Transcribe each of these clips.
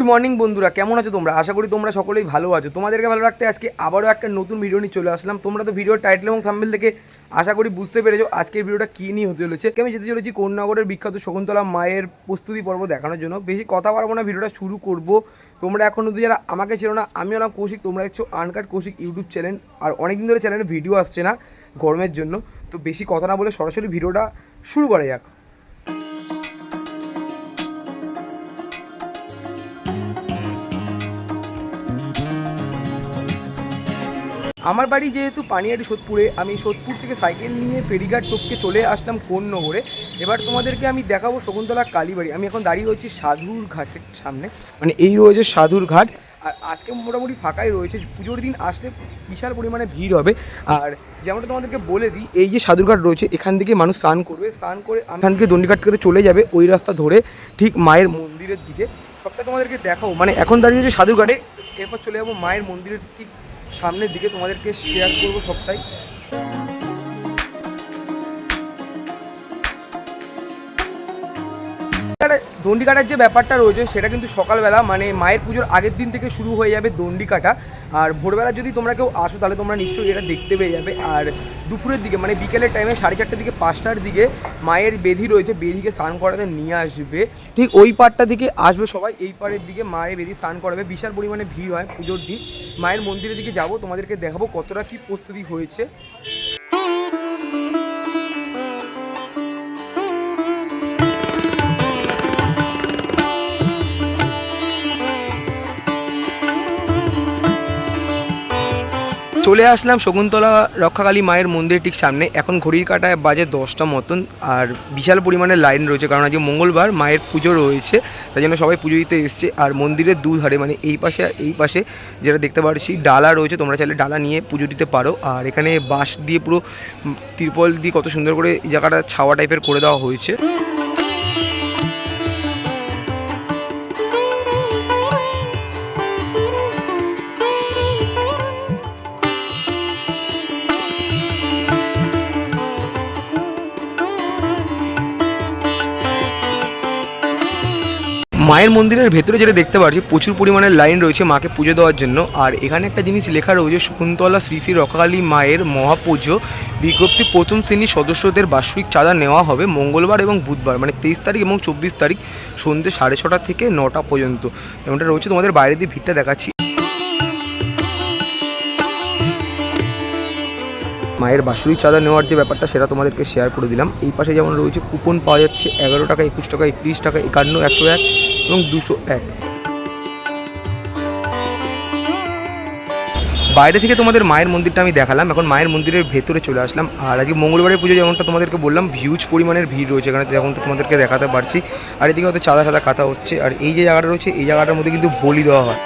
Good morning বন্ধুরা। কেমন আছো তোমরা? আশা করি তোমরা সকলেই ভালো আছো। তোমাদেরকে ভালো রাখতে আজকে আবারও একটা নতুন ভিডিও নিয়ে চলে আসলাম। তোমরা তো ভিডিওর টাইটেল এবং থাম্বেল থেকে আশা করি বুঝতে পেরেছ আজকের ভিডিওটা কী নিয়ে হতে চলেছে। আমি যেতে চলেছি কোন্নগরের বিখ্যাত শকুন্তলা মায়ের প্রস্তুতি পর্ব দেখানোর জন্য। বেশি কথা পারব না ভিডিওটা শুরু করব। তোমরা এখন অব্দি যারা আমাকে ছিল না আমি নাম কৌশিক। তোমরা দেখছ আনকাট কৌশিক ইউটিউব চ্যানেল আর অনেকদিন ধরে চ্যানেলে ভিডিও আসছে না গরমের জন্য। তো বেশি কথা না বলে সরাসরি ভিডিওটা শুরু করা যাক। আমার বাড়ি যেহেতু পানিয়াটি সোদপুরে, আমি সোদপুর থেকে সাইকেল নিয়ে ফেরিঘাট টপকে চলে আসলাম কোন্নগরে এবার তোমাদেরকে আমি দেখাবো শকুন্তলা কালীবাড়ি। আমি এখন দাঁড়িয়ে রয়েছি সাধুর ঘাটের সামনে। মানে এই রয়েছে সাধুর ঘাট। আর আজকে মোটামুটি ফাঁকাই রয়েছে। পুজোর দিন আসলে বিশাল পরিমাণে ভিড় হবে। আর যেমনটা তোমাদেরকে বলে দিই, এই যে সাধুরঘাট রয়েছে, এখান থেকে মানুষ স্নান করবে। স্নান করে এখান থেকে দণ্ডিঘাট থেকে চলে যাবে ওই রাস্তা ধরে, ঠিক মায়ের মন্দিরের দিকে। সবটা তোমাদেরকে দেখাও মানে এখন দাঁড়িয়ে যে সাধুরঘাটে এরপর চলে যাব মায়ের মন্দিরের ঠিক সামনের দিকে তোমাদেরকে শেয়ার করব সবটাই। দণ্ডি কাটার যে ব্যাপারটা রয়েছে, সেটা কিন্তু সকালবেলা মানে মায়ের পুজোর আগের দিন থেকে শুরু হয়ে যাবে দণ্ডি কাটা আর ভোরবেলা যদি তোমরা কেউ আসো, তাহলে তোমরা নিশ্চয়ই এটা দেখতে পেয়ে যাবে। আর দুপুরের দিকে মানে বিকেলের টাইমে সাড়ে চারটের দিকে, পাঁচটার দিকে মায়ের বেধি রয়েছে, বেধিকে স্নান করাতে নিয়ে আসবে। ঠিক ওই পাড়টা দিকে আসবে সবাই, এই পাড়ের দিকে মায়ের বেধি স্নান করাবে। বিশাল পরিমাণে ভিড় হয় পুজোর দিন। মায়ের মন্দিরের দিকে যাব, তোমাদেরকে দেখাবো কতটা কি প্রস্তুতি হয়েছে। চলে আসলাম শকুন্তলা রক্ষাকালী মায়ের মন্দিরের ঠিক সামনে। এখন ঘড়ির কাটায় বাজে দশটা মতন আর বিশাল পরিমাণে লাইন রয়েছে কারণ আজকে মঙ্গলবার মায়ের পুজো রয়েছে, তাই জন্য সবাই পুজো দিতে এসছে। আর মন্দিরের দুধারে মানে এই পাশে আর এই পাশে যেটা দেখতে পাচ্ছি ডালা রয়েছে, তোমরা চাইলে ডালা নিয়ে পুজো দিতে পারো। আর এখানে বাঁশ দিয়ে পুরো তিরপল দিয়ে কত সুন্দর করে এই জায়গাটা ছাওয়া টাইপের করে দেওয়া হয়েছে। মায়ের মন্দিরের ভেতরে যেটা দেখতে পাচ্ছি, প্রচুর পরিমাণে লাইন রয়েছে মাকে পুজো দেওয়ার জন্য। আর এখানে একটা জিনিস লেখা রয়েছে, শকুন্তলা শ্রী শ্রী রকালী মায়ের মহাপুজো। বিজ্ঞপ্তি প্রথম শ্রেণির সদস্যদের বার্ষিক চাঁদা নেওয়া হবে মঙ্গলবার এবং বুধবার মানে তেইশ তারিখ এবং চব্বিশ তারিখ সন্ধ্যে সাড়ে ছটা থেকে নটা পর্যন্ত। এমনটা রয়েছে, তোমাদের বাইরে দিয়ে ভিড়টা দেখাচ্ছি। মায়ের বাসুরি চাঁদা নেওয়ার যে ব্যাপারটা, সেটা তোমাদেরকে শেয়ার করে দিলাম। এই পাশে যেমন রয়েছে কুপন পাওয়া যাচ্ছে এগারো টাকা, একুশ টাকা, একত্রিশ টাকা, একান্ন, একশো এক। এবং দুশো এক। বাইরে থেকে তোমাদের মায়ের মন্দিরটা আমি দেখালাম। এখন মায়ের মন্দিরের ভেতরে চলে আসলাম। আর আজকে মঙ্গলবারের পুজো যেমনটা তোমাদেরকে বললাম হিউজ পরিমাণের ভিড় রয়েছে এখানে যেমন তোমাদেরকে দেখাতে পারছি। আর এদিকে হয়তো চাঁদা সাদা কাটা হচ্ছে। আর এই যে জায়গাটা রয়েছে, এই জায়গাটার মধ্যে কিন্তু বলি দেওয়া হয়।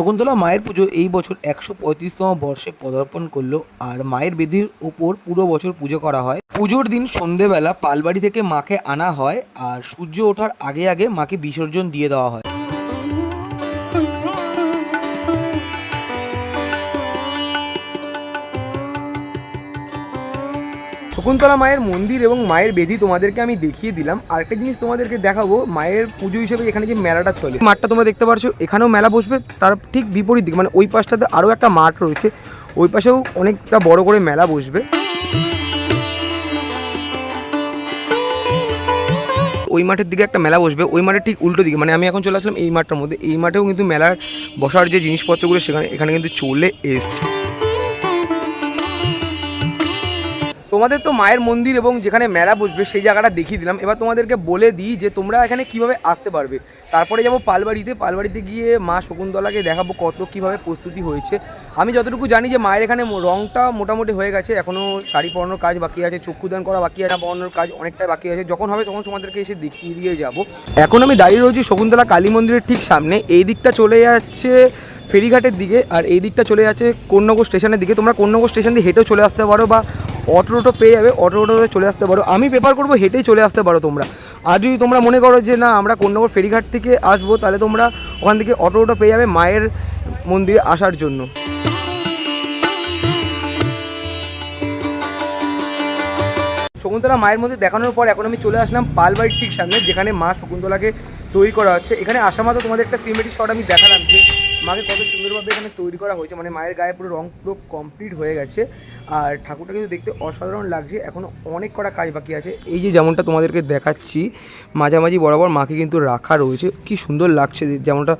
শকুন্তলা মায়ের পুজো এই বছর একশো পঁয়ত্রিশতম বর্ষে পদার্পণ করল আর মায়ের বেদির ওপর পুরো বছর পুজো করা হয়। পুজোর দিন সন্ধেবেলা পালবাড়ি থেকে মাকে আনা হয় আর সূর্য ওঠার আগে আগে মাকে বিসর্জন দিয়ে দেওয়া হয়। শকুন্তলা মায়ের মন্দির এবং মায়ের বেদি তোমাদেরকে আমি দেখিয়ে দিলাম। আরেকটা জিনিস তোমাদেরকে দেখাবো, মায়ের পুজো হিসেবে এখানে যে মেলাটা চলে, মাঠটা তোমরা দেখতে পারছ। এখানেও মেলা বসবে, তার ঠিক বিপরীত দিকে মানে ওই পাশটাতে আরও একটা মাঠ রয়েছে। ওই পাশেও অনেকটা বড় করে মেলা বসবে। ওই মাঠের দিকে একটা মেলা বসবে। ওই মাঠের ঠিক উল্টো দিকে মানে আমি এখন চলে আসলাম এই মাঠটার মধ্যে। এই মাঠেও কিন্তু মেলার বসার যে জিনিসপত্রগুলো, সেখানে, এখানে কিন্তু চলে এসছে। তোমাদের তো মায়ের মন্দির এবং যেখানে মেলা বসবে সেই জায়গাটা দেখিয়ে দিলাম। এবার তোমাদেরকে বলে দিই যে তোমরা এখানে কীভাবে আসতে পারবে। তারপরে যাব পালবাড়িতে। পালবাড়িতে গিয়ে মা শকুন্তলাকে দেখাবো কত কীভাবে প্রস্তুতি হয়েছে। আমি যতটুকু জানি যে মায়ের এখানে রংটা মোটামুটি হয়ে গেছে। এখনও শাড়ি পরানোর কাজ বাকি আছে চক্ষুদান করা বাকি আছে, পরানোর কাজ অনেকটাই বাকি আছে। যখন হবে তখন তোমাদেরকে এসে দেখিয়ে দিয়ে যাব। এখন আমি দাঁড়িয়ে রয়েছি শকুন্তলা কালী মন্দিরের ঠিক সামনে। এই দিকটা চলে যাচ্ছে ফেরিঘাটের দিকে। আর এই দিকটা চলে যাচ্ছে কন্যগর স্টেশনের দিকে। তোমরা কন্যগর স্টেশন দিয়ে হেঁটেও চলে আসতে পারো বা অটো টোটো পেয়ে যাবে অটো টোটোতে চলে আসতে পারো। আমি প্রেফার করব, হেঁটেই চলে আসতে পারো তোমরা। আর যদি তোমরা মনে করো যে না, আমরা কন্যাগর ফেরিঘাট থেকে আসব, তাহলে তোমরা ওখান থেকে অটো টোটো পেয়ে যাবে মায়ের মন্দিরে আসার জন্য। শকুন্তলা মায়ের মধ্যে দেখানোর পর এখন আমি চলে আসলাম পালবাড়ির ঠিক সামনে, যেখানে মা শকুন্তলাকে তৈরি করা হচ্ছে। এখানে আসা মাত্র তোমাদের একটা সিমেটিক শট আমি দেখালাম যে মাকে কত সুন্দরভাবে এখানে তৈরি করা হয়েছে মানে মায়ের গায়ে পুরো রং পুরো কমপ্লিট হয়ে গেছে। আর ঠাকুরটা কিন্তু দেখতে অসাধারণ লাগছে এখনও অনেক কটা কাজ বাকি আছে। এই যে যেমনটা তোমাদেরকে দেখাচ্ছি, মাঝামাঝি বরাবর মাকে কিন্তু রাখা রয়েছে। কি সুন্দর লাগছে যেমনটা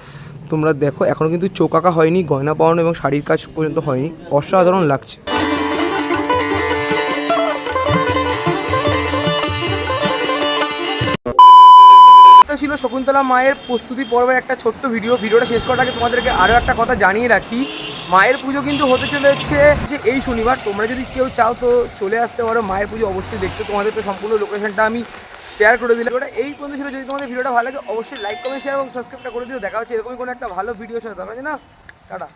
তোমরা দেখো এখনও কিন্তু চোখ আঁকা হয়নি, গয়না পাওয়ানো এবং শাড়ির কাজ পর্যন্ত হয়নি। অসাধারণ লাগছে। শকুন্তলা মায়ের প্রস্তুতি পর্বের একটা ছোট্ট ভিডিও। ভিডিওটা শেষ করার আগে তোমাদেরকে আরও একটা কথা জানিয়ে রাখি। মায়ের পুজো কিন্তু হতে চলেছে যে এই শনিবার। তোমরা যদি কেউ চাও তো চলে আসতে পারো। মায়ের পুজো অবশ্যই দেখতে। তোমাদের তো সম্পূর্ণ লোকেশনটা আমি শেয়ার করে দিলাম। ওটা এই পর্যন্ত ছিল। যদি তোমাদের ভিডিওটা ভালো লাগে, অবশ্যই লাইক কমেন্ট শেয়ার এবং সাবস্ক্রাইবটা করে দিও। দেখা হচ্ছে এরকমই কোনো একটা ভালো ভিডিও সাথে। হচ্ছে না? টাটা।